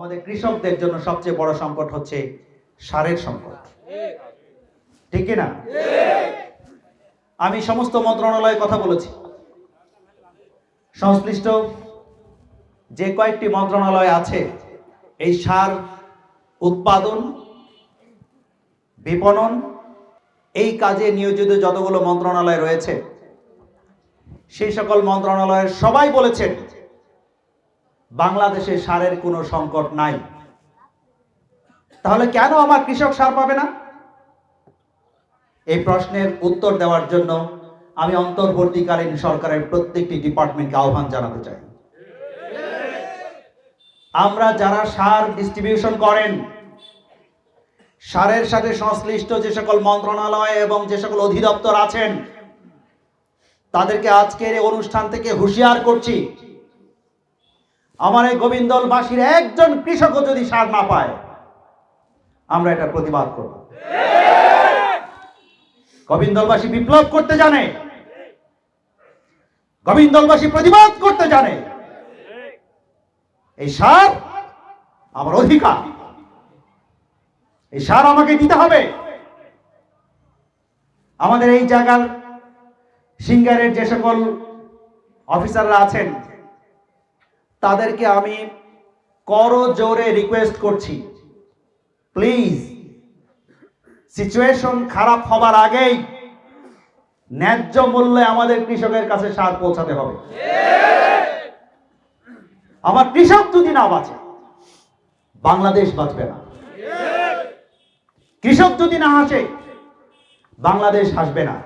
আমাদের কৃষকদের জন্য সবচেয়ে বড় সংকট হচ্ছে সারের সংকট। ঠিক না আমি সমস্ত মন্ত্রণালয়ে কথা বলেছি। সংশ্লিষ্ট যে কয়েকটি মন্ত্রণালয় আছে, এই সার উৎপাদন, বিপণন, এই কাজে নিয়োজিত যতগুলো মন্ত্রণালয় রয়েছে, সেই সকল মন্ত্রণালয়ের সবাই বলেছেন বাংলাদেশে সারের কোনো সংকট নাই। তাহলে কেন আমার কৃষক সার পাবে না? এই প্রশ্নের উত্তর দেওয়ার জন্য আমি অন্তর্বর্তীকালীন সরকারের প্রত্যেকটি ডিপার্টমেন্টকে আহ্বান জানাতে চাই। আমরা যারা সার ডিস্ট্রিবিউশন করেন, সারের সাথে সংশ্লিষ্ট যে সকল মন্ত্রণালয় এবং যে সকল অধিদপ্তর আছেন, তাদেরকে আজকের অনুষ্ঠান থেকে হুঁশিয়ার করছি। আমার এই গোবিন্দলবাসীর একজন কৃষকও যদি সার না পায়, আমরা এটা প্রতিবাদ করব। গোবিন্দলবাসী বিপ্লব করতে জানে। গোবিন্দলবাসী প্রতিবাদ করতে জানে। এই সার আমার অধিকার। এই সার আমাকে দিতে হবে। আমাদের এই জায়গার সিঙ্গারের যে সকল অফিসাররা আছেন তাদেরকে আমি কর জোরে রিকোয়েস্ট করছি। প্লিজ সিচুয়েশন খারাপ হবার আগেই ন্যায্য মূল্যে আমাদের কৃষকের কাছে সার পৌঁছাতে হবে। আমার কৃষক যদি না বাঁচে, বাংলাদেশ বাঁচবে না। কৃষক যদি না হাসে বাংলাদেশ হাসবে না।